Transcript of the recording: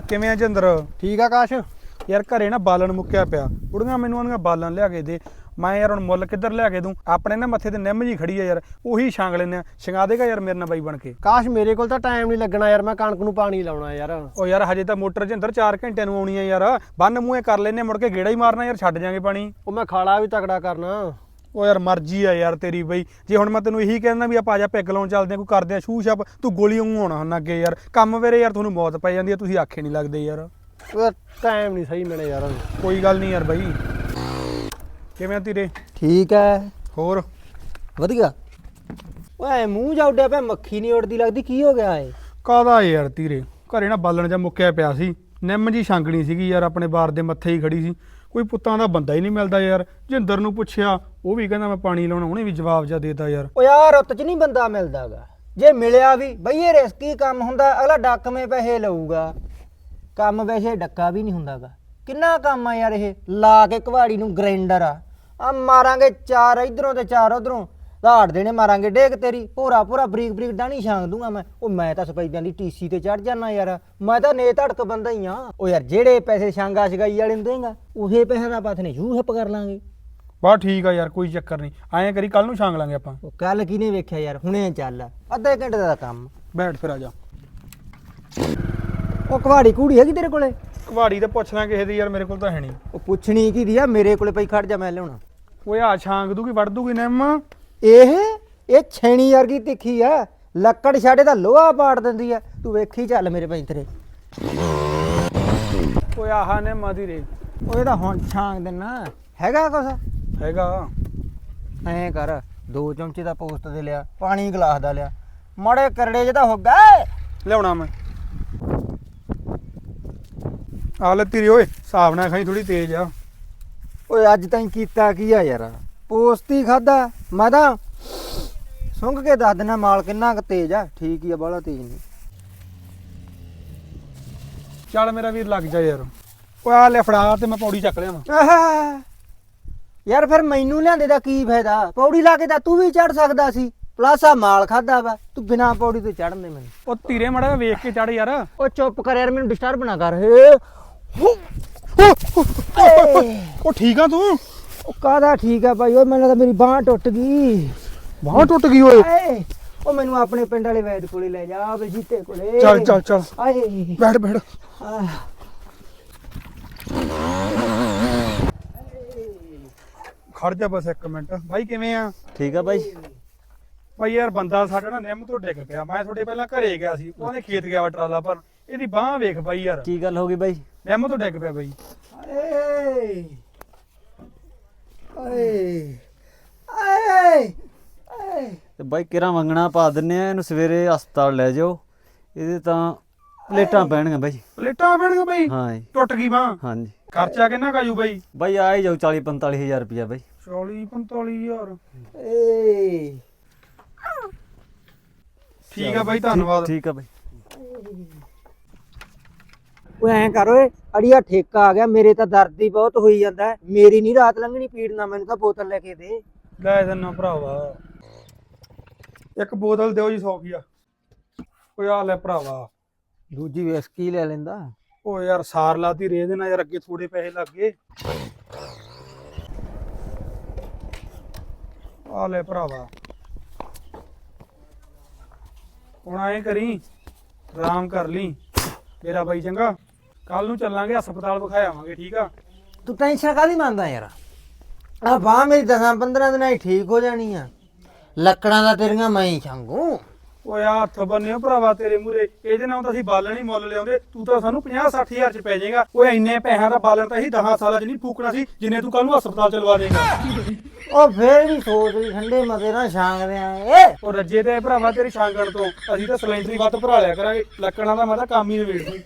ਉਹ ਕਿਵੇਂ ਆ ਜਿੰਦਰ? ਠੀਕ ਆ ਕਾਸ਼? ਯਾਰ ਘਰੇ ਨਾ ਬਾਲਣ ਮੁੱਕਿਆ ਪਿਆ। ਬੁੜੀਆਂ ਮੈਨੂੰ ਆਂਦੀਆਂ ਬਾਲਣ ਲਿਆ ਕੇ ਦੇ। ਮੈਂ ਯਾਰ ਹੁਣ ਮੁੱਲ ਕਿੱਧਰ ਲਿਆ ਕੇ ਦੂੰ? ਆਪਣੇ ਨਾ ਮੱਥੇ ਤੇ ਨਿੰਮ ਜੀ ਖੜੀ ਆ ਯਾਰ। ਉਹੀ ਛਾਂਗ ਲੈਨੇ ਆ। ਛਿੰਗਾ ਦੇਗਾ ਯਾਰ ਮੇਰੇ ਨਾਲ ਬਾਈ ਬਣ ਕੇ। ਕਾਸ਼ ਮੇਰੇ ਕੋਲ ਤਾਂ ਟਾਈਮ ਨਹੀਂ ਲੱਗਣਾ ਯਾਰ ਮੈਂ ਕਣਕ ਨੂੰ ਪਾਣੀ ਲਾਉਣਾ ਯਾਰ। ਉਹ ਯਾਰ ਹਜੇ ਤਾਂ ਮੋਟਰ ਜਿੰਦਰ 4 ਘੰਟਿਆਂ ਨੂੰ ਆਉਣੀ ਆ ਯਾਰ। ਬੰਨ ਮੂੰਹੇ ਕਰ ਲੈਨੇ ਮੁੜ ਕੇ ਗੇੜਾ ਹੀ ਮਾਰਨਾ ਯਾਰ ਛੱਡ ਜਾਾਂਗੇ ਪਾਣੀ। ਉਹ ਮੈਂ ਖਾਲਾ ਵੀ ਤਕੜਾ ਕਰਨਾ। ਉਹ ਯਾਰ ਮਰਜ਼ੀ ਆ ਯਾਰ ਤੇਰੀ ਬਈ। ਜੇ ਹੁਣ ਮੈਂ ਤੈਨੂੰ ਇਹੀ ਕਹਿੰਦਾ ਵੀ ਆਪਾਂ ਆ ਜਾ ਪੈਗ ਲਾਉਣ ਚੱਲਦੇ ਆ ਕੋਈ ਕਰਦੇ ਆ ਸ਼ੂ ਛਪ ਤੂੰ ਗੋਲੀ ਵਾਂਗੂ ਹੋਣਾ ਹੁਣ ਅੱਗੇ ਯਾਰ। ਕੰਮ ਵੇਰੇ ਯਾਰ ਤੁਹਾਨੂੰ ਮੌਤ ਪੈ ਜਾਂਦੀ ਆ ਤੁਸੀਂ ਆਖੇ ਨਹੀਂ ਲੱਗਦੇ ਯਾਰ। ਟਾਈਮ ਨਹੀਂ ਸਹੀ ਮਿਲੇ ਯਾਰ। ਕੋਈ ਗੱਲ ਨਹੀਂ ਯਾਰ ਬਾਈ। ਕਿਵੇਂ ਆ ਤੇਰੇ? ਠੀਕ ਹੈ ਹੋਰ? ਵਧੀਆ। ਓਏ ਮੂੰਹ ਜਾ ਉੱਡਿਆ ਪਿਆ ਮੱਖੀ ਨਹੀਂ ਉੜਦੀ ਲੱਗਦੀ ਕੀ ਹੋ ਗਿਆ ਏ? ਕਾਦਾ ਯਾਰ ਤੀਰੇ? ਘਰੇ ਨਾ ਬਾਲਣ ਜਾਂ ਮੁੱਕਿਆ ਪਿਆ ਸੀ। ਨਿੰਮ ਜੀ ਛਾਂਗਣੀ ਸੀਗੀ ਯਾਰ ਆਪਣੇ ਬਾਰ ਦੇ ਮੱਥੇ ਹੀ ਖੜੀ ਸੀ। ਕੋਈ ਪੁੱਤਾਂ ਦਾ ਬੰਦਾ ਹੀ ਨਹੀਂ ਮਿਲਦਾ ਯਾਰ। ਜਿੰਦਰ ਨੂੰ ਪੁੱਛਿਆ, ਉਹ ਵੀ ਕਹਿੰਦਾ ਮੈਂ ਪਾਣੀ ਲਾਉਣਾ, ਉਹਨੇ ਵੀ ਜਵਾਬ ਜਾ ਦੇਤਾ ਯਾਰ। ਓ ਯਾਰ ਉੱਤ ਚ ਨਹੀਂ ਬੰਦਾ ਮਿਲਦਾਗਾ। ਜੇ ਮਿਲਿਆ ਵੀ, ਬਈ ਇਹ ਰਿਸਕੀ ਕੰਮ ਹੁੰਦਾ, ਅਗਲਾ ਡੱਕਵੇਂ ਪੈਸੇ ਲਊਗਾ। ਕੰਮ ਵੈਸੇ ਡੱਕਾ ਵੀ ਨਹੀਂ ਹੁੰਦਾਗਾ। ਕਿੰਨਾ ਕੰਮ ਆ ਯਾਰ ਇਹ? ਲਾ ਕੇ ਕਵਾੜੀ ਨੂੰ ਗ੍ਰਾਈਂਡਰ ਆ। ਆ ਮਾਰਾਂਗੇ ਚਾਰ, ਇਧਰੋਂ ਤੇ ਚਾਰ, ਉਧਰੋਂ। ਧਾੜ ਦੇਣੇ ਮਾਰਾਂਗੇ ਡੇਕ ਤੇਰੀ। ਪੂਰਾ ਪੂਰਾ ਬਰੀਕ ਬਰੀਕ ਡਾਣੀ ਛਾਂਗ ਦੂੰਗਾ ਮੈਂ। ਉਹ ਮੈਂ ਤਾਂ ਸਪੈਦਿਆਂ ਦੀ ਟੀਸੀ ਤੇ ਚੜ ਜਾਣਾ ਯਾਰ। ਮੈਂ ਤਾਂ ਨੇ ਧੜਕ ਬੰਦਾ ਹੀ ਆ। ਉਹ ਯਾਰ ਜਿਹੜੇ ਪੈਸੇ ਛਾਂਗਾ ਛਗਾਈ ਵਾਲੇ ਨੂੰ ਦੇਂਗਾ ਉਹੇ ਪੈਸਿਆਂ ਦਾ ਪਾਥ ਨੇ ਯੂ ਹੱਪ ਕਰ ਲਾਂਗੇ। ਬਾ ਠੀਕ ਆ ਯਾਰ ਕੋਈ ਚੱਕਰ ਨਹੀਂ। ਐਂ ਕਰੀ ਕੱਲ ਨੂੰ ਛਾਂਗ ਲਾਂਗੇ ਆਪਾਂ। ਉਹ ਕੱਲ ਕਿਨੇ ਵੇਖਿਆ ਯਾਰ? ਹੁਣੇ ਚੱਲ। ਅੱਧੇ ਘੰਟੇ ਦਾ ਕੰਮ। ਬੈਠ ਫਿਰ ਆ ਜਾ। ਉਹ ਕਵਾੜੀ ਕੂੜੀ ਹੈਗੀ ਤੇਰੇ ਕੋਲੇ? ਕਵਾੜੀ ਤੇ ਪੁੱਛਣਾ ਕਿਸੇ ਦੀ ਯਾਰ ਮੇਰੇ ਕੋਲ ਤਾਂ ਹੈ ਨਹੀਂ। ਉਹ ਪੁੱਛਣੀ ਕੀ ਦੀ ਆ? ਮੇਰੇ ਕੋਲੇ ਪਈ ਖੜ ਜਾ ਮੈਂ ਲਿਆਉਣਾ। ਓਏ ਆ ਛਾਂਗ ਦੂਗੀ ਵੜ ਦੂਗੀ ਨਿੰਮ। ਇਹ ਇਹ ਛੇਣੀ ਵਰਗੀ ਤਿੱਖੀ ਆ। ਲੱਕੜ ਛਾੜੇ ਦਾ ਲੋਹਾ ਪਾੜ ਦਿੰਦੀ ਆ। ਤੂੰ ਵੇਖੀ ਚੱਲ ਮੇਰੇ ਭਾਈ ਤੇਰੇ ਓਏ ਆਹ ਨਿੰਮ ਦੀ ਰੇ। ਉਹ ਇਹਦਾ ਹੁਣ ਛਾਂਗ ਦੇਣਾ ਹੈਗਾ ਕੁਛ? ਹੈਗਾ। ਐਂ ਕਰ ਦੋ ਚਮਚੇ ਦਾ ਪੋਸਟ ਦੇ ਲਿਆ ਪਾਣੀ ਗਲਾਸ ਦਾ ਲਿਆ। ਮੜੇ ਕਰੜੇ ਜਿਹਦਾ ਹੋ ਗਏ। ਲਿਆਉਣਾ ਮੈਂ। ਆ ਲੈ ਤੇਰੀ ਓਏ ਹਿਸਾਬ ਨਾਲ ਖਾਈ ਥੋੜੀ ਤੇਜ਼ ਆ। ਓਏ ਅੱਜ ਤਾਈਂ ਕੀਤਾ ਕੀ ਆ ਯਾਰ? ਪੋਸਟ ਹੀ ਖਾਦਾ ਮੈਂ ਤਾਂ ਸੁੰਘ ਕੇ ਦੱਸ ਦਿਨਾ ਮਾਲ ਕਿੰਨਾ ਕੁ ਤੇਜ਼ ਆ ਠੀਕ ਹੀ ਆ ਬਾਹਲਾ ਤੇਜ਼ ਨਹੀਂ ਚੱਲ ਮੇਰਾ ਵੀਰ ਲੱਗ ਜਾ ਯਾਰ ਓਏ ਆ ਲੈ ਫੜਾ ਤੇ ਮੈਂ ਪੌੜੀ ਚੱਕ ਲਿਆ ਆਹਾ। ਯਾਰ ਫਿਰ ਮੈਨੂੰ ਲਿਆਂਦੇ ਦਾ ਕੀ ਫਾਇਦਾ ਪੌੜੀ ਲਾ ਕੇ ਤਾਂ ਤੂੰ ਵੀ ਚੜ ਸਕਦਾ ਸੀ ਪਲੱਸ ਆ ਮਾਲ ਖਾਦਾ ਵਾ ਤੂੰ ਬਿਨਾ ਪੌੜੀ ਤੋਂ ਚੜਨ ਦੇ ਮੈਨੂੰ ਉਹ ਧੀਰੇ ਮੜਾ ਵੇਖ ਕੇ ਚੜ ਯਾਰ ਉਹ ਚੁੱਪ ਕਰ ਯਾਰ ਮੈਨੂੰ ਡਿਸਟਰਬ ਨਾ ਕਰ ਉਹ ਠੀਕ ਆ ਤੂੰ ਉਹ ਕਾਦਾ ਠੀਕ ਆ ਭਾਈ? ਓਏ ਮੈਨੂੰ ਤਾਂ ਮੇਰੀ ਬਾਹ ਟੁੱਟ ਗਈ। ਬਾਹ ਟੁੱਟ ਗਈ ਓਏ। ਏ ਉਹ ਮੈਨੂੰ ਆਪਣੇ ਪਿੰਡ ਵਾਲੇ ਵੈਦ ਕੋਲੇ ਲੈ ਜਾ ਬਜੀਤੇ ਕੋਲੇ। ਚੱਲ ਚੱਲ ਚੱਲ। ਆਏ। ਬੈਠ ਬੈਠ। ਆਹ, ਖੜ ਜਾ ਬਸ ਇੱਕ ਮਿੰਟ। ਬਾਈ ਕਿਵੇਂ ਆ? ਠੀਕ ਆ ਭਾਈ। ਭਾਈ ਯਾਰ ਬੰਦਾ ਸਾਡਾ ਨਾ ਨਿੰਮ ਤੋਂ ਡਿੱਗ ਪਿਆ। ਮੈਂ ਤੁਹਾਡੇ ਪਹਿਲਾਂ ਘਰੇ ਗਿਆ ਸੀ। ਉਹਨੇ ਖੇਤ ਗਿਆ ਵਾ ਟਰਾਲਾ ਪਰ ਇਹਦੀ ਬਾਹ ਵੇਖ ਬਾਈ ਯਾਰ। ਕੀ ਗੱਲ ਹੋ ਗਈ ਭਾਈ? ਨਿੰਮ ਤੋਂ ਡਿੱਗ ਪਿਆ ਬਾਈ ਏ ਏ ਏ ਏ ਤੇ ਬਾਈ ਕਿਰਾਂ ਮੰਗਣਾ ਪਾ ਦਿੰਨੇ ਆ ਇਹਨੂੰ ਸਵੇਰੇ ਹਸਪਤਾਲ ਲੈ ਜਾਓ। ਇਹਦੇ ਤਾਂ ਪਲੇਟਾਂ ਪੈਣਗੀਆਂ ਬਾਈ। ਪਲੇਟਾਂ ਪੈਣਗੀਆਂ ਬਾਈ? ਹਾਂ ਜੀ। ਟੁੱਟ ਗਈ ਬਾਹ? ਹਾਂਜੀ। ਖਰਚਾ ਕਿੰਨਾ ਕਾਜੂ ਬਾਈ? ਬਾਈ ਆ ਹੀ ਜਾਓ 40 45000 ਰੁਪਇਆ ਬਾਈ। 40 45000 ਏ। ਠੀਕ ਆ ਬਾਈ ਧੰਨਵਾਦ। ਠੀਕ ਆ ਬਾਈ। ਓਏ ਐਂ ਕਰ ਓਏ ਅੜੀਆ ਠੇਕਾ ਆ ਗਿਆ ਮੇਰੇ ਤਾਂ ਦਰਦ ਹੀ ਬਹੁਤ ਹੋਈ ਜਾਂਦਾ ਹੈ। ਮੇਰੀ ਨਹੀਂ ਰਾਤ ਲੰਘਣੀ ਪੀੜ ਨਾ ਮੈਨੂੰ ਤਾਂ ਬੋਤਲ ਲੈ ਕੇ ਦੇ। ਲੈ ਦਿੰਨਾ ਭਰਾਵਾ। ਇੱਕ ਬੋਤਲ ਦਿਓ ਜੀ 100 ਕੀਆ ਓਏ ਆ ਲੈ ਭਰਾਵਾ। ਦੂਜੀ ਵਿਸਕੀ ਲੈ ਲੈਂਦਾ। ਓ ਯਾਰ ਸਾਰ ਲਾਤੀ ਰੇ ਦੇ ਨਾਲ ਯਾਰ ਅੱਗੇ ਥੋੜੇ ਪੈਸੇ ਲੱਗ ਗਏ। ਆ ਲੈ ਭਰਾਵਾ। ਹੁਣ ਐਂ ਕਰੀ ਆਰਾਮ ਕਰ ਲਈ ਮੇਰਾ ਬਾਈ ਚੰਗਾ। ਕੱਲ ਨੂੰ ਚੱਲਾਂਗੇ ਹਸਪਤਾਲ ਵਿਖਾਇਆਵਾਂਗੇ ਠੀਕ ਆ? ਤੂੰ ਟੈਨਸ਼ਨ ਕਾਦੀ ਮੰਨਦਾ ਯਾਰ? ਆ ਬਾਹ ਮੇਰੀ 10 15 ਦਿਨਾਂ ਹੀ ਠੀਕ ਹੋ ਜਾਣੀ ਆ। ਲੱਕੜਾਂ ਦਾ ਤੇਰੀਆਂ ਮੈਂ ਹੀ ਛੰਗੂ। ਓਏ ਆ ਹੱਥ ਬੰਨਿਓ ਭਰਾਵਾ ਤੇਰੇ ਮੂਰੇ ਇਹਦੇ ਨਾਲ ਤਾਂ ਅਸੀਂ ਬਾਲਣ ਹੀ ਮੁੱਲ ਲਿਆਉਂਦੇ। ਤੂੰ ਤਾਂ ਸਾਨੂੰ 50 60000 ਚ ਪੈ ਜਾਏਗਾ। ਓਏ ਇੰਨੇ ਪੈਸਿਆਂ ਦਾ ਬਾਲਣ ਤਾਂ ਅਸੀਂ 10 ਸਾਲਾਂ ਚ ਨਹੀਂ ਫੂਕਣਾ ਸੀ ਜਿੰਨੇ ਤੂੰ ਕੱਲ ਨੂੰ ਹਸਪਤਾਲ ਚਲਵਾ ਦੇਗਾ। ਉਹ ਫੇਰ ਵੀ ਸੋਚ ਵੀ ਠੰਡੇ ਮਤੇ ਨਾਲ ਛਾਂਗਦੇ ਆ ਏ। ਉਹ ਰੱਜੇ ਤੇ ਭਰਾਵਾ ਤੇਰੀ ਛਾਂਗਣ ਤੋਂ। ਅਸੀਂ ਤਾਂ ਸਿਲੰਡਰੀ ਵੱਤ ਭਰਾ ਲਿਆ ਕਰਾਂਗੇ। ਲੱਕੜਾਂ ਦਾ ਮੈਂ ਤਾਂ ਕੰਮ ਹੀ ਨਵੇੜ ਦੂੰ।